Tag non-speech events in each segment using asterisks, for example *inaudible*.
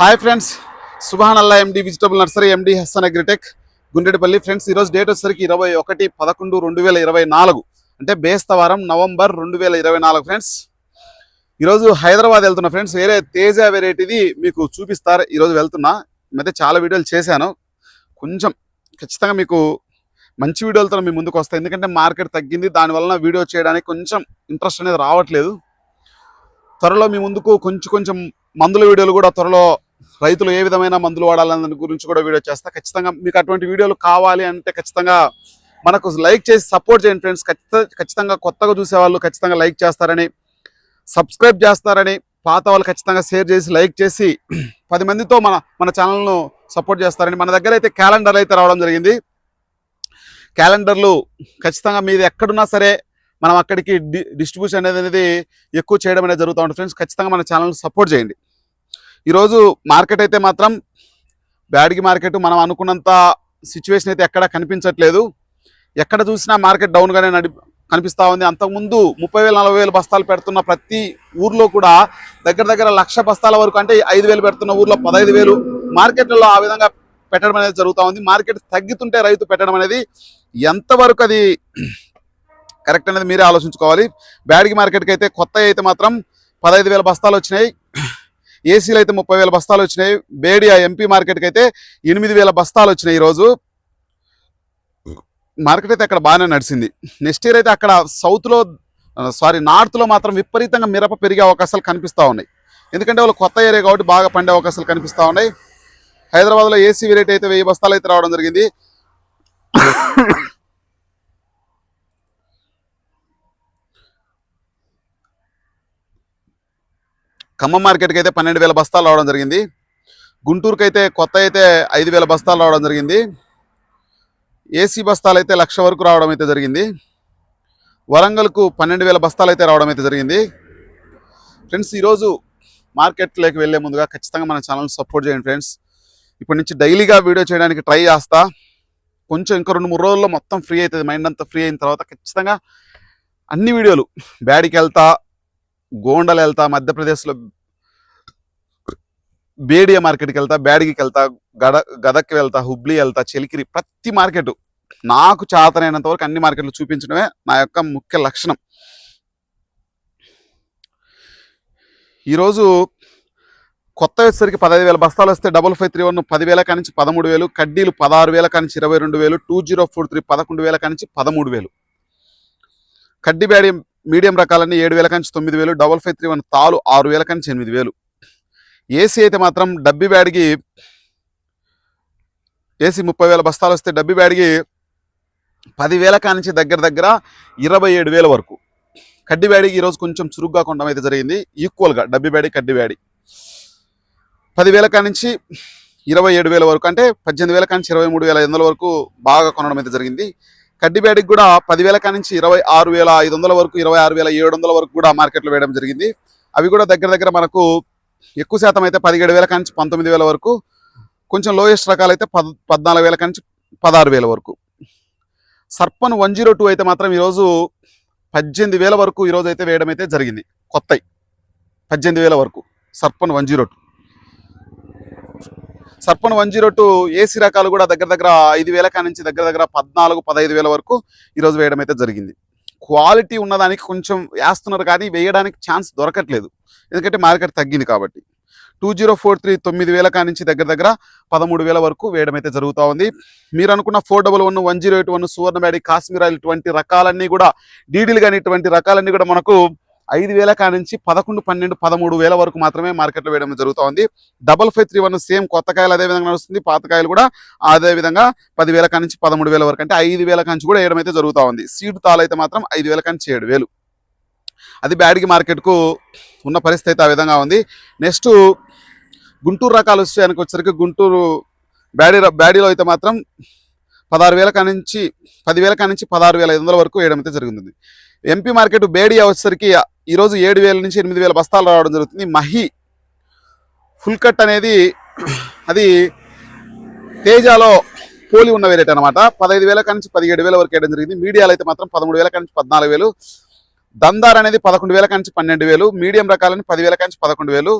Hi friends Subhan Allah MD vegetable nursery MD Hasan agritech Gundedipalli. Friends ఈరోజు date వచ్చేసరికి ఇరవై ఒకటి పదకొండు రెండు వేల ఇరవై నాలుగు అంటే బేస్తవారం నవంబర్ రెండు వేల ఇరవై నాలుగు ఫ్రెండ్స్. ఈరోజు హైదరాబాద్ వెళ్తున్నా ఫ్రెండ్స్ వేరే తేజ వెరైటీది మీకు చూపిస్తారు ఈరోజు వెళ్తున్నా. మధ్య చాలా వీడియోలు చేశాను. కొంచెం ఖచ్చితంగా మీకు మంచి వీడియోలతో మీ ముందుకు వస్తాయి ఎందుకంటే మార్కెట్ తగ్గింది దానివల్ల వీడియో చేయడానికి కొంచెం ఇంట్రెస్ట్ అనేది రావట్లేదు. త్వరలో మీ ముందుకు కొంచెం కొంచెం మందుల వీడియోలు కూడా త్వరలో రైతులు ఏ విధమైన మందులు వాడాలనే గురించి కూడా వీడియో చేస్తా. ఖచ్చితంగా మీకు అటువంటి వీడియోలు కావాలి అంటే ఖచ్చితంగా మనకు లైక్ చేసి సపోర్ట్ చేయండి ఫ్రెండ్స్ ఖచ్చితంగా కొత్తగా చూసేవాళ్ళు ఖచ్చితంగా లైక్ చేస్తారని సబ్స్క్రైబ్ చేస్తారని పాత వాళ్ళు ఖచ్చితంగా షేర్ చేసి లైక్ చేసి *clears throat* పది మందితో మన మన ఛానల్ను సపోర్ట్ చేస్తారని మన దగ్గర అయితే క్యాలెండర్ అయితే రావడం జరిగింది. క్యాలెండర్లు ఖచ్చితంగా మీది ఎక్కడున్నా సరే మనం అక్కడికి డి డిస్ట్రిబ్యూషన్ అనేది అనేది ఎక్కువ చేయడం అనేది జరుగుతూ ఉంటుంది. ఫ్రెండ్స్ ఖచ్చితంగా మన ఛానల్ సపోర్ట్ చేయండి. ఈరోజు మార్కెట్ అయితే మాత్రం బ్యాడ్గి మార్కెట్ మనం అనుకున్నంత సిచ్యువేషన్ అయితే ఎక్కడ కనిపించట్లేదు. ఎక్కడ చూసినా మార్కెట్ డౌన్గానే నడి కనిపిస్తూ ఉంది. అంతకుముందు ముప్పై వేలు నలభై వేలు బస్తాలు పెడుతున్న ప్రతి ఊర్లో కూడా దగ్గర దగ్గర లక్ష బస్తాల వరకు అంటే ఐదు వేలు పెడుతున్న ఊర్లో పదహైదు వేలు మార్కెట్లలో ఆ విధంగా పెట్టడం అనేది జరుగుతూ ఉంది. మార్కెట్ తగ్గుతుంటే రైతు పెట్టడం అనేది ఎంతవరకు అది కరెక్ట్ అనేది మీరే ఆలోచించుకోవాలి. బ్యాడ్గి మార్కెట్కి అయితే కొత్త అయితే మాత్రం పదహైదు వేల బస్తాలు వచ్చినాయి. ఏసీలు అయితే ముప్పై వేల బస్తాలు వచ్చినాయి. బేడియా ఎంపీ మార్కెట్కి అయితే ఎనిమిది వేల బస్తాలు వచ్చినాయి ఈరోజు. మార్కెట్ అయితే అక్కడ బాగానే నడిచింది. నెక్స్ట్ ఇయర్ అయితే అక్కడ సౌత్లో సారీ నార్త్లో మాత్రం విపరీతంగా మిరప పెరిగే అవకాశాలు కనిపిస్తూ ఉన్నాయి. ఎందుకంటే వాళ్ళు కొత్త ఏరియా కాబట్టి బాగా పండే అవకాశాలు కనిపిస్తూ ఉన్నాయి. హైదరాబాద్లో ఏసీ వెరైటీ అయితే వెయ్యి బస్తాలు అయితే రావడం జరిగింది. ఖమ్మం మార్కెట్కి అయితే పన్నెండు వేల బస్తాలు రావడం జరిగింది. గుంటూరుకి అయితే కొత్త అయితే ఐదు వేల బస్తాలు రావడం జరిగింది. ఏసీ బస్తాలు అయితే లక్ష వరకు రావడం అయితే జరిగింది. వరంగల్కు పన్నెండు వేల బస్తాలు అయితే రావడం అయితే జరిగింది. ఫ్రెండ్స్ ఈరోజు మార్కెట్లోకి వెళ్ళే ముందుగా ఖచ్చితంగా మన ఛానల్ సపోర్ట్ చేయండి ఫ్రెండ్స్. ఇప్పటి నుంచి డైలీగా వీడియో చేయడానికి ట్రై చేస్తా. కొంచెం ఇంకా రెండు మూడు రోజుల్లో మొత్తం ఫ్రీ అవుతుంది. మైండ్ అంతా ఫ్రీ అయిన తర్వాత ఖచ్చితంగా అన్ని వీడియోలు బ్యాడికి వెళ్తా గోండలు వెళ్తా మధ్యప్రదేశ్లో బేడియా మార్కెట్కి వెళ్తా బ్యాడికి వెళ్తా గడ గదక్కి వెళ్తా హుబ్లీ వెళ్తా చెలికిరి ప్రతి మార్కెట్. నాకు చేతనైనంత వరకు అన్ని మార్కెట్లు చూపించడమే నా యొక్క ముఖ్య లక్షణం. ఈరోజు కొత్త వచ్చేసరికి పదహైదు వేల బస్తాలు వస్తే డబుల్ ఫైవ్ త్రీ వన్ పదివేల కానించి పదమూడు వేలు కడ్డీలు పదహారు వేల కానించి ఇరవై రెండు వేలు టూ జీరో ఫోర్ త్రీ పదకొండు వేల కానించి పదమూడు వేలు. కడ్డీ బ్యాడి మీడియం రకాలన్నీ ఏడు వేల కానించి తొమ్మిది వేలు డబుల్ ఫైవ్ త్రీ వన్ తాలు ఆరు వేల కానించి ఎనిమిది వేలు. ఏసీ అయితే మాత్రం డబ్బి బ్యాడ్కి ఏసీ ముప్పై వేల బస్తాలు వస్తే డబ్బి బ్యాడ్కి పదివేల కానించి దగ్గర దగ్గర ఇరవై ఏడు వేల వరకు. కడ్డి బ్యాడీకి ఈరోజు కొంచెం చురుగ్గా కొనడం అయితే జరిగింది. ఈక్వల్గా డబ్బి బ్యాడీ కడ్డి బ్యాడీ. పదివేల కానించి ఇరవై ఏడు వేల వరకు అంటే పద్దెనిమిది వేల కానించి ఇరవై మూడు వేల ఐదు వందల వరకు బాగా కొనడం అయితే జరిగింది. కడ్డి బ్యాడీకి కూడా పదివేల కానించి ఇరవై ఆరు వేల ఐదు వందల వరకు ఇరవై ఆరు వేల ఏడు వందల వరకు కూడా మార్కెట్లో వేయడం జరిగింది. అవి కూడా దగ్గర దగ్గర మనకు ఎక్కువ శాతం అయితే పదిహేడు వేల కానించి పంతొమ్మిది వేల వరకు కొంచెం లోయెస్ట్ రకాలు అయితే పద్ పద్నాలుగు వేల కానించి పదహారు వేల వరకు. సర్పన్ వన్ జీరో టూ అయితే మాత్రం ఈరోజు పద్దెనిమిది వేల వరకు ఈరోజు అయితే వేయడం అయితే జరిగింది. కొత్తవి పద్దెనిమిది వేల వరకు. Sarpan one zero two. Sarpan one zero two AC రకాలు కూడా దగ్గర దగ్గర ఐదు వేల కానించి దగ్గర దగ్గర పద్నాలుగు పదహైదు వేల వరకు ఈరోజు వేయడం అయితే జరిగింది. క్వాలిటీ ఉన్నదానికి కొంచెం వేస్తున్నారు కానీ వేయడానికి ఛాన్స్ దొరకట్లేదు. ఎందుకంటే మార్కెట్ తగ్గింది కాబట్టి. టూ జీరో ఫోర్ త్రీ తొమ్మిది వేల కానించి దగ్గర దగ్గర పదమూడు వేల వరకు వేయడం అయితే జరుగుతూ ఉంది. మీరు అనుకున్న four double one one zero eight one Suvarna Byadgi Kashmir oil ఇటువంటి రకాలన్నీ కూడా డీడీలు కానీ ఇటువంటి రకాలన్నీ కూడా మనకు ఐదు వేల కానించి పదకొండు పన్నెండు పదమూడు వేల వరకు మాత్రమే మార్కెట్లో వేయడం జరుగుతూ ఉంది. Double five three one same కొత్త కాయలు అదే విధంగా నడుస్తుంది. పాత కాయలు కూడా అదే విధంగా పదివేల కానించి పదమూడు వేల వరకు అంటే ఐదు వేల కాంచి కూడా వేయడం అయితే జరుగుతూ ఉంది. సీడ్ తాలు అయితే మాత్రం ఐదు వేల కాంచి ఏడు వేలు. అది బ్యాడ్గి మార్కెట్కు ఉన్న పరిస్థితి అయితే ఆ విధంగా ఉంది. నెక్స్ట్ గుంటూరు రకాలు వచ్చేదానికి వచ్చేసరికి గుంటూరు బ్యాడీ బ్యాడీలో అయితే మాత్రం పదహారు వేల కానించి పదివేల కానించి పదహారు వేల ఐదు వందల వరకు వేయడం అయితే జరుగుతుంది ఎంపీ మార్కెట్ బేడి వచ్చేసరికి ఈరోజు ఏడు వేల నుంచి ఎనిమిది వేల బస్తాలు రావడం జరుగుతుంది. మహి ఫుల్ కట్ అనేది అది తేజాలో పోలి ఉన్న వెరైటీ అనమాట పదహైదు వేల కానించి పదిహేడు వేల వరకు వేయడం జరిగింది. మీడియాలో అయితే మాత్రం పదమూడు వేల కానించి పద్నాలుగు వేలు. దందార్ అనేది పదకొండు వేల కంచి పన్నెండు వేలు. మీడియం రకాలని పదివేల నుంచి పదకొండు వేలు.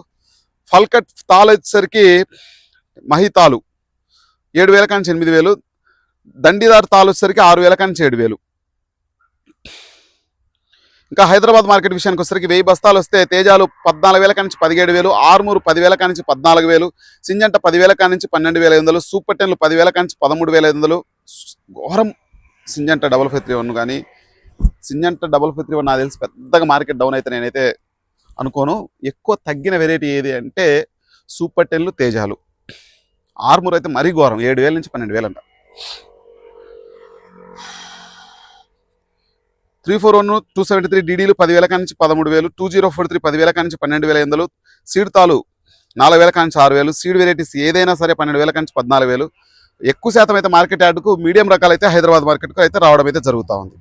ఫల్కట్ తాల్ వచ్చేసరికి మహితాలు ఏడు వేల కంచి ఎనిమిది వేలు. దండిదార్ తాలు వచ్చేసరికి ఆరు వేల కంచి ఏడు వేలు. ఇంకా హైదరాబాద్ మార్కెట్ విషయానికి వచ్చరికి వెయ్యి బస్తాలు వస్తే తేజాలు పద్నాలుగు వేల నుంచి పదిహేడు వేలు ఆరుమూరు పదివేల నుంచి పద్నాలుగు వేలు సింజంట పదివేల నుంచి పన్నెండు వేల ఐదు వందలు సూపర్ టెన్లు పదివేల నుంచి పదమూడు వేల ఐదు వందలు. ఘోరం Syngenta double five three one కానీ Syngenta double five three one నాకు తెలిసి పెద్దగా మార్కెట్ డౌన్ అయితే నేనైతే అనుకోను. ఎక్కువ తగ్గిన వెరైటీ ఏది అంటే సూపర్ టెన్లు తేజాలు. ఆర్మూర్ అయితే మరీ ఘోరం ఏడు వేల నుంచి పన్నెండు వేలు అంట three four one two seventy three డీడీలు పదివేల కానించి పదమూడు వేలు టూ జీరో ఫోర్ త్రీ పదివేల నుంచి పన్నెండు వేల ఎనిమిదిలు సీడ్ తాలు నాలుగు వేల కానించి ఆరు వేలు సీడ్ వెరైటీస్ ఏదైనా సరే పన్నెండు వేల కానించి పద్నాలుగు వేలు. ఎక్కువ శాతం అయితే మార్కెట్ యార్డ్కు మీడియం రకాలు అయితే హైదరాబాద్ మార్కెట్కు అయితే రావడం అయితే జరుగుతూ ఉంది.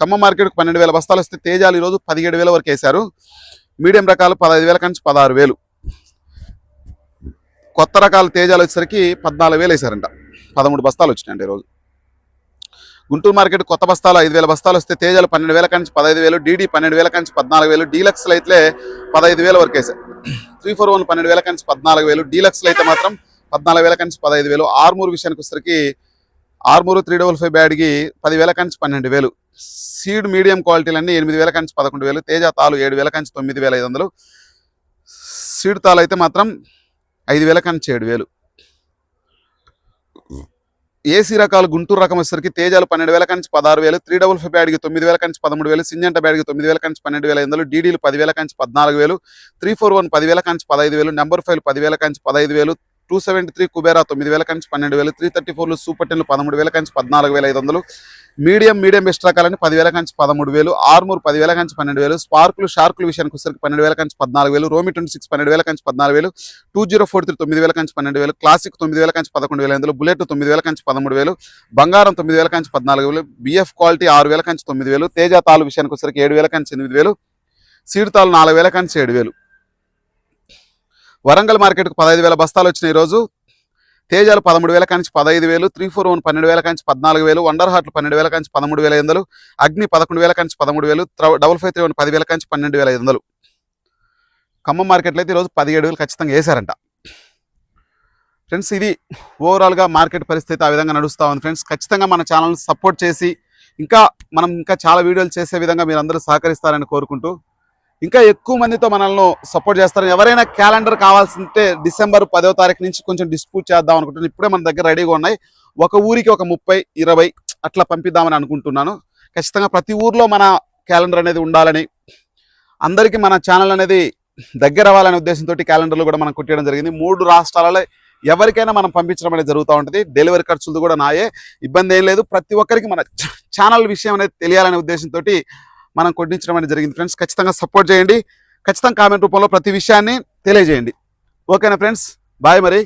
ఖమ్మం మార్కెట్కు పన్నెండు వేల బస్తాలు వస్తే తేజాలు ఈరోజు పదిహేడు వేల వరకు వేశారు. మీడియం రకాలు పదహైదు వేల నుంచి పదహారు వేలు. కొత్త రకాల తేజాలు వచ్చేసరికి పద్నాలుగు వేలు వేశారంట. పదమూడు బస్తాలు వచ్చినాయండి ఈరోజు. గుంటూరు మార్కెట్ కొత్త బస్తాలు ఐదు వేల బస్తాలు వస్తే తేజాలు పన్నెండు వేల నుంచి పదహైదు వేలు డీడీ పన్నెండు వేల నుంచి పద్నాలుగు వేలు డీలక్స్లు అయితే పదహైదు వేల వరకు వేసాయి త్రీ ఫోర్ వన్ పన్నెండు వేల నుంచి పద్నాలుగు వేలు డీలక్స్లు అయితే మాత్రం పద్నాలుగు వేల నుంచి పదహైదు వేలు ఆర్మూర్ విషయానికి వచ్చేసరికి ఆర్మూరు త్రీ డబుల్ ఫైవ్ బ్యాడ్కి పదివేల నుంచి పన్నెండు వేలు. సీడ్ మీడియం క్వాలిటీలన్నీ ఎనిమిది వేల నుంచి పదకొండు వేలు తేజ తాలు ఏడు వేల నుంచి తొమ్మిది వేల ఐదు వందలు. సీడ్ తాలు అయితే మాత్రం ఐదు వేల నుంచి ఏడు వేలు. ఏసీ రకాలు గుంటూరు రకం వచ్చేసరికి తేజాలు పన్నెండు వేల నుంచి పదహారు వేలు త్రీ డబుల్ ఫైవ్ బ్యాడ్కి తొమ్మిది వేల కంచి పదమూడు వేలు సింజంట బ్యాడ్కి తొమ్మిది వేల కంచి పన్నెండు వేల ఐదు డీడీలు పదివేల కంచి పద్నాలుగు వేలు త్రీ ఫోర్ వన్ పదివేల కంచి పదహైదు వేలు నెంబర్ ఫైవ్ పదివేల కంచి పదహైదు వేలు టూ సెవెంటీ త్రీ కుబేరా తొమ్మిది వేల నుంచి పన్నెండు వేలు త్రీ థర్టీ ఫోర్లు సూపర్ టెన్లు పదమూడు వేల కంచి పద్నాలుగు వేల ఐదు వందలు మీడియం మీడియం బెస్ట్ రకాలని పదివేల కంచి పదమూడు వేలు ఆర్మూర్ పదివేల కంచి పన్నెండు వేలు స్పార్కులు షార్కులు విషయానికి వచ్చేసరికి పన్నెండు వేల కంచి పద్నాలుగు వేలు రోమి ట్వంటీ సిక్స్ పన్నెండు వేల కంచి పద్నాలుగు వేలు టూ జీరో ఫోర్ త్రీ తొమ్మిది వేల నుంచి పన్నెండు వేలు క్లాసిక్ తొమ్మిది వేల కంచి పదకొండు వేల ఐదు వందలు బుల్లెట్ తొమ్మిది వేల నుంచి పదమూడు వేలు బంగారం తొమ్మిది వేల నుంచి పద్నాలుగు వేలు బిఎఫ్ క్వాలిటీ ఆరు వేల కంచి తొమ్మిది వేలు తేజ తాలు విషయానికి వచ్చేసరికి ఏడు వేల కంచి ఎనిమిది వేలు సీడ్ తాలు నాలుగు వేల కంచి ఏడు వేలు వరంగల్ మార్కెట్కు పదహైదు వేల బస్తాలు వచ్చినాయి ఈరోజు. తేజాలు పదమూడు వేల నుంచి పదహైదు వేలు త్రీ ఫోర్ వన్ పన్నెండు వేల నుంచి పద్నాలుగు వేలు వండర్ హార్ట్లు పన్నెండు వేల నుంచి పదమూడు వేల ఐదు అగ్ని పదకొండు వేల కాంచి పదమూడు వేలు double double five three one పదివేల కాంచి పన్నెండు వేల ఐదు వందలు. ఖమ్మం మార్కెట్లో అయితే ఈరోజు పదిహేడు వేలు ఖచ్చితంగా వేశారంట. ఫ్రెండ్స్ ఇది ఓవరాల్గా మార్కెట్ పరిస్థితి ఆ విధంగా నడుస్తూ ఉంది. ఫ్రెండ్స్ ఖచ్చితంగా మన ఛానల్ని సపోర్ట్ చేసి ఇంకా మనం ఇంకా చాలా వీడియోలు చేసే విధంగా మీరు అందరూ సహకరిస్తారని కోరుకుంటూ ఇంకా ఎక్కువ మందితో మనల్ని సపోర్ట్ చేస్తారు ఎవరైనా క్యాలెండర్ కావాల్సింటే డిసెంబర్ పదో తారీఖు నుంచి కొంచెం డిస్ప్యూట్ చేద్దాం అనుకుంటున్నాను. ఇప్పుడే మన దగ్గర రెడీగా ఉన్నాయి. ఒక ఊరికి ఒక ముప్పై ఇరవై అట్లా పంపిద్దామని అనుకుంటున్నాను. ఖచ్చితంగా ప్రతి ఊర్లో మన క్యాలెండర్ అనేది ఉండాలని అందరికీ మన ఛానల్ అనేది దగ్గర అవ్వాలనే ఉద్దేశంతో క్యాలెండర్లు కూడా మనం కొట్టడం జరిగింది. మూడు రాష్ట్రాలలో ఎవరికైనా మనం పంపించడం అనేది జరుగుతూ ఉంటుంది. డెలివరీ ఖర్చులు కూడా నాయే. ఇబ్బంది ఏం లేదు. ప్రతి ఒక్కరికి మన ఛానల్ విషయం అనేది తెలియాలనే ఉద్దేశంతో మనం కొట్టించడం అనేది జరిగింది. ఫ్రెండ్స్ ఖచ్చితంగా సపోర్ట్ చేయండి. ఖచ్చితంగా కామెంట్ రూపంలో ప్రతి విషయాన్ని తెలియజేయండి. ఓకేనా ఫ్రెండ్స్ బాయ్ మరి.